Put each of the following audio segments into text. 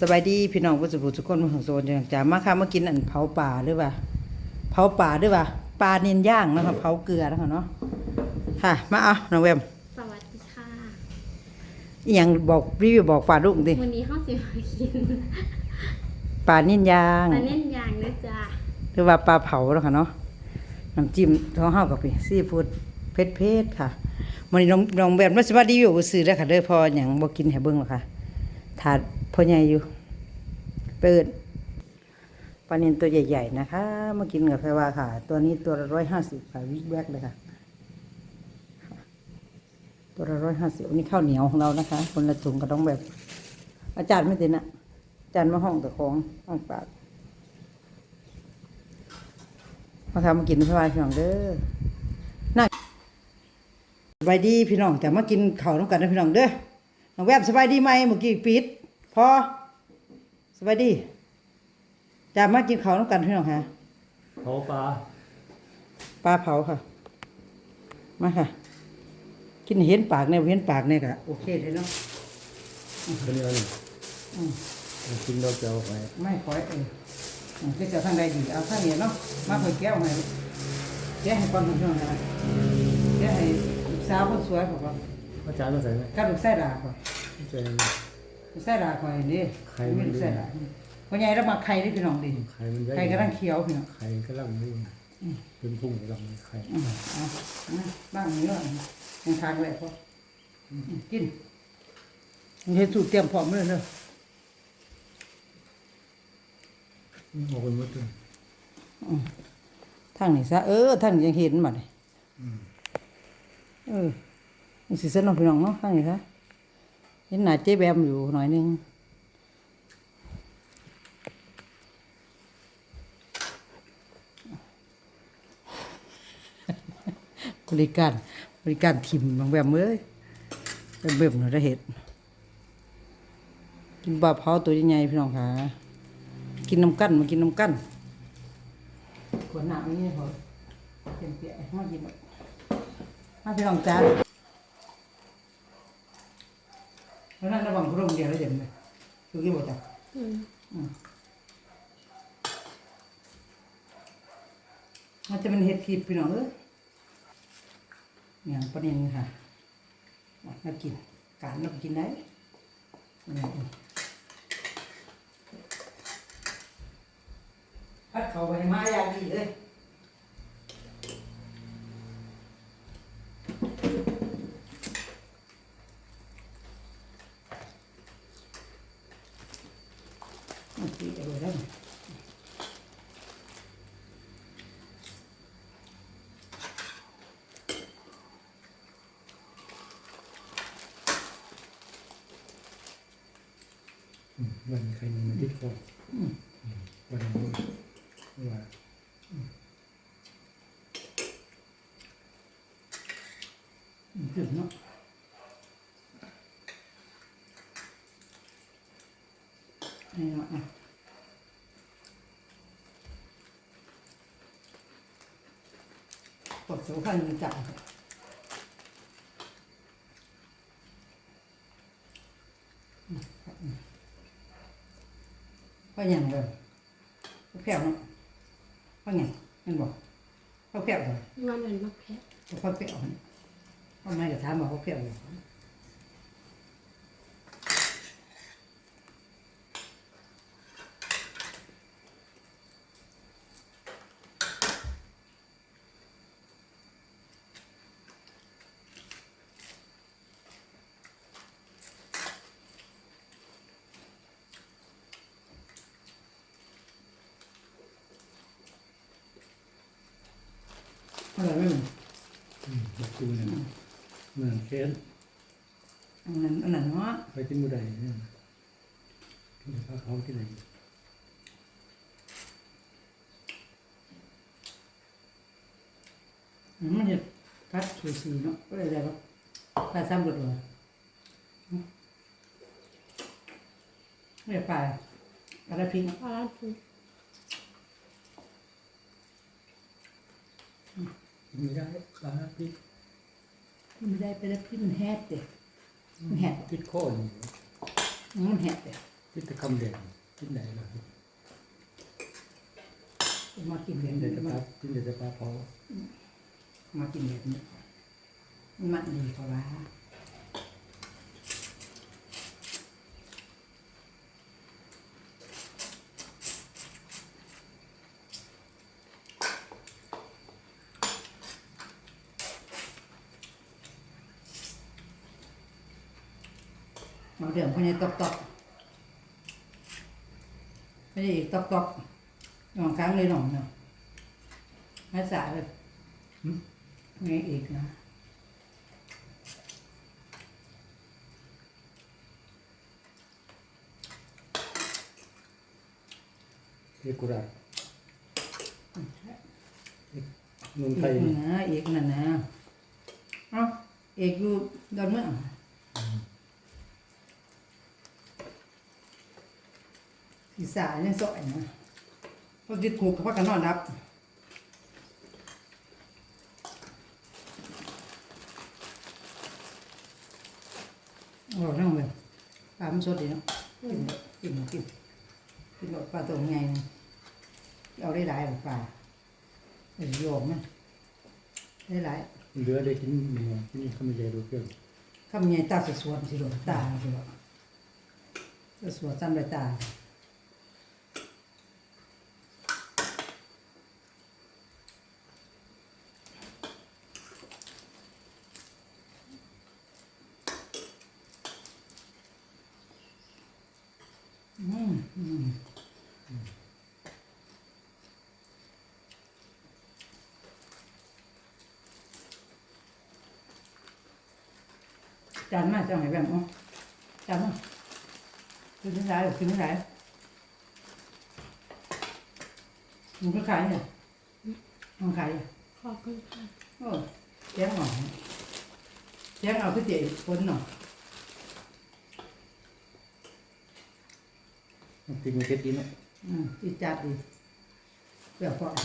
สบายดีพี่น้องผู้สุภูทุกคนมาของโซนจังจ้ามาค่ะมากินอันเผาป่าหรือว่าเผาป่าหรือว่าปลาเนียนย่างนะคะเผาเกลือนะคะเนาะค่ะ มาเอาน้องแวมสวัสดีค่ะอหยังบอกรีวิวบอกปลาลูกดิวันนี้ห้องสิมากินปลาเนียนย่างมาเล่นยางนะจ๊ะหรือว่าปลาเผาแล้วค่ะเนาะน้ำจิ้มท้องห้าวกับพี่ซีฟู้ดเผ็ดเผ็ดๆค่ะมันนี้น้องน้องแวมมาสวัสดีอยู่ซื้อแล้วค่ะเด้อพออย่างบ่กินให้เบิ่งหรอกค่ะถาด พ่อใหญ่อยู่ เปิดปลาเนนตัวใหญ่ ๆ นะคะมากินกับแพรว่าค่ะ ตัวนี้ตัวละร้อยห้าสิบค่ะวิกแวกเลยค่ะ ตัวละร้อยห้าสิบนนี้ข้าวเหนียวของเรานะคะ คนละถุงก็ต้องแบบ อาจารย์ไม่ติดนะอาจารย์มาห้องแต่ของห้องปากมาทำมากินพี่วายพี่น้องเด้อน่าสบายดีพี่น้องแต่มากินข้าวน้ำกันนะพี่น้องเด้อน้องแวบสบายดีไหมเมื่อกี้ปิด พอสวัสดีจะมากินข้าวน้ำกันพี่น้องค่ะเผาปลาปลาเผาค่ะ มาค่ะ กินเห็นปากเนี่ยเห็นปากเนี่ยค่ะโอเคเลยเนาะเป็นยังไงอืมกินเราจะเอาไปไม่ค่อยเอออืมก็จะทางใดดีเอาทางนี้เนาะมาค่อยแก้วให้แก้ให้ก่อนพี่น้องค่ะแก้ให้ลูกสาวคนสวยของเราอาจารย์มาใส่ไหมกับลูกไส้ดาค่ะ ใส่ลูกไส้ดาคอยนี่ไข่ไม่มันลูกไส้ดาพ่อใหญ่เรามาไข่นี่พี่น้องดิไข่มันได้ไข่กำลังเคี้ยวพี่น้องไข่กำลังนี่เป็นพุ่งกำลังไข่อืมเอาเอาบ้างนี้ว่ายังทานไว้พออืมกินมันเห็นสูตรเตรียมพร้อมเลยเนาะออกเป็นมดเลยทางนี้ซะเออทางนี้ยังเห็นมาเลยเออมันสิสนองพี่น้องเนาะทางนี้ซะ เห็นหน้าเจ๊แบมอยู่หน่อยนึงบริการบริการทิมบางแบบเอ้ยแบบเบิ่มหน่อยได้เห็ดกินปลาเผาตัวใหญ่ๆพี่น้องค่ะ กินน้ำกั้นมากินน้ำกั้นขวดน้ำนี่พอเต็มเปียกมากินมาพี่น้องจ้า แล้วนั่นระวังพระองค์เดียวแล้วเดี๋ยวนี้คือกี่บทจ้ะอืมมันจะเป็นเห็ดทิพย์พี่น้องเอ้ยอย่างประเด็นค่ะมามากิน การเรากินได้เนี่ยพัดเขาไปให้มาอย่างดีเลย โอเคเอาไว้ได้วันไข่มันติดคอวันนี้ว่าถึงเนาะ นี่เนาะอะกดสูงขั้นจับว่าอย่างเลยเขาแผ่วเนาะว่าไงมันบอกเขาแผ่วเลยวันเหมือนมะแพร้วเขาแผ่วเนี่ยเขาไม่กระทำมาเขาแผ่วอยู่อ ม่เหมือนบักคูเนี่ยเหมือนแค้นอันนั้นอันนั้นเนาะไปกินบุได้เนี่ยกินข้าวเขาที่ไหนอืมมันจะพัดสูสีเนาะก็เลยได้ปะพัดซ้ำรถเลยไม่ไปอะไรพิงปลาร้าถูก ไม่ได้ปลาพริกมันไม่ได้ไปแล้วพี่มันแฮดเด็มันแฮดติดคออยู่มันแฮดเด็ตพิธีกรรมเด่นที่ไหนล่ะมากินเห็นเด่นเดี๋ยวจะมาปาที่เด่นจะปาเผามากินแบบนี้มันมันดีกว่า เอาเดี๋ยวพอนี้ตอกตอกไม่ได้อีกตอกตอกหนองค้างเลยหนองเนาะภาษาเลยไงอีกนะเอกุระเมืองไทอียกนะอีกนั่นนะเอ้าเอกอยู่ดอนเมือง อีสานยังสอยนะพอติดคุกเขาพากันนอนรับโอ้นั่งเลยปลาไมันสดดีเนาะกินกินกินกินปลาตัวใหญ่เอาได้หลายแบบปลาเออโยมมันได้หลายเหลือได้กินเนื้อที่นี่เขาไม่ได้ดูเพื่อนคำใหญ่ตาสสวนสิหลงตาสิหลงสสวนซ้ำเลยตา จานมาจังไหนแบบอ๋อจานมากินไม่ได้หรอกกินไม่ได้มันก็ขายเนี่ยมันขายขอบคุณค่ะโอ้แจ้งหน่อยแจ้งเอาคือเจ๋คนหน่อย มัน ติดมือเพชรดีเนาะ อืมจีดจัดดีเปรี้ยวเพราะอั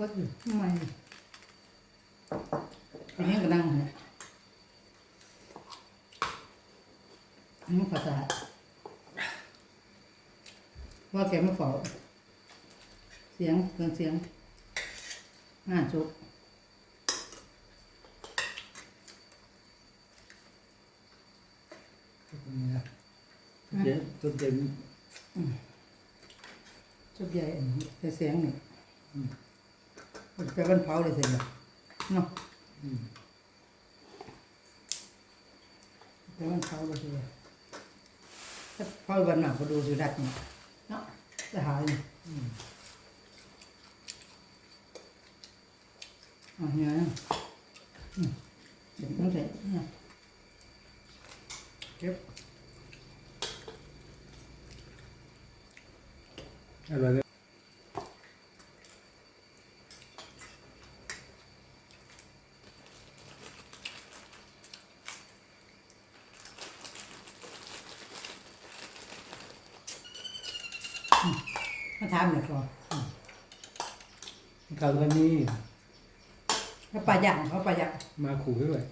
วัดอยู่ทำไมเป็นยังกระดังเนี่ยอันนี้ภาษาว่าแกมาเฝ้าเสียงเครื่องเสียงหน้าจุกเจ๊ต้นเจ๊จุกใหญ่อันนี้แต่เสียงนี่ มันไปวันเผาเลยเสียงเนาะไปวันเผาเลยเสียงถ้าเผาวันหนักก็ดูสุดัดนี่เนาะจะหายนี่อะเนี่ยนะอืมเดี๋ยวต้องใส่เนี่ยเก็บ อร่อยเลย มาถามหน่อยก่อนคราวนี้แล้วปลาย่างเขาปลาย่างมาขู่ด้วย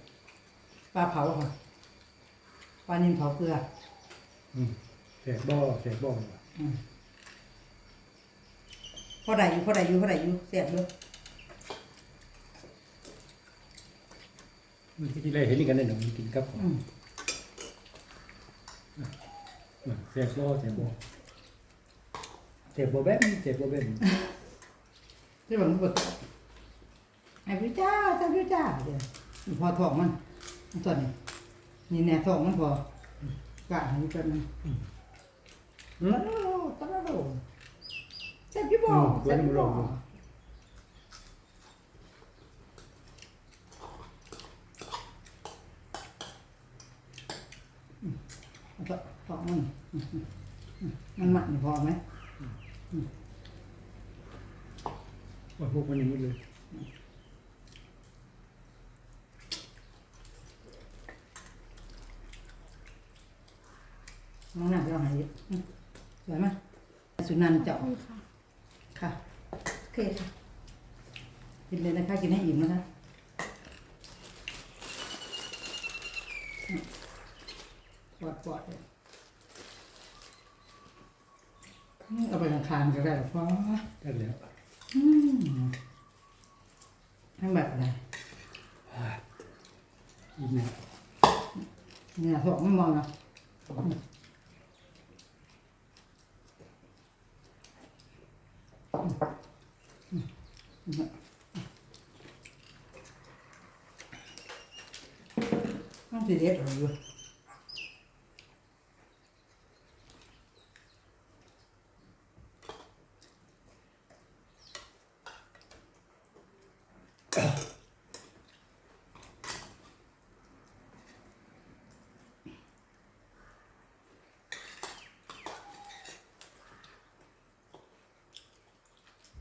ปลาเผาค่ะปลานิ่มเผาเกลือแสบบ่อแสบบ่ออืมพอได้อยู่พอได้อยู่พอได้อยู่เสียบเลยมันที่ไรเห็นกันได้หนึ่งกินกับของอืมแสบบ่อแสบบ่อ แสบบ่แบบแสบบ่แบบที่แบบมันปวดไอ้พี่จ้าจ้าพี่จ้าเดี๋ยวพอทองมันมันตัวนี้นี่แน่ทองมันพอกะให้มันเป็นมันตะโลตะโลเจ็บยี่บ่เจ็บยี่บ่แล้วก็พอกมันอืมอืมมันหมักนี่พอไหม ว่าพวกมันอย่างนี้เลยน้องหนักเราหายเยอะอืมสวยไหมสุนันท์เจาะขอบคุณค่ะค่ะ โอเคค่ะ กินเลยนะคะ กินให้อิ่มนะคะอืมปอดปอดเลยอืม เอาไปทางคางก็ได้หรอพ่อได้แล้วอืมให้แบบอะไรอีกนะเนี่ยสองไม่มองนะต้องสีเด็ดหรือ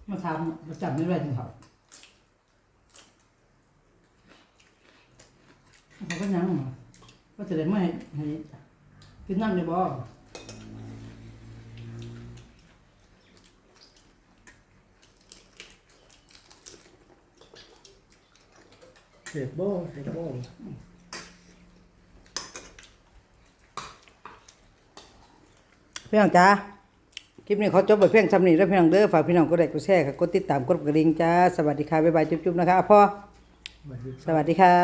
มาทำมาจับไม่ได้จริงครับเขาก็ยังก็จะได้ไม่ให้ให้กินนั่งในบ่อเศษโบ้เศษโบ้พี่น้องจ้า คลิปนี้เขาจบไปเพียงสำนีแล้วพี่น้องเด้อฝากพี่น้องกดไลค์กดแชร์ค่ะกดติดตามกดกระดิ่งจ้าสวัสดีค่ะบ๊ายบายจุ๊บๆนะคะพ่อสวัสดีค่ะ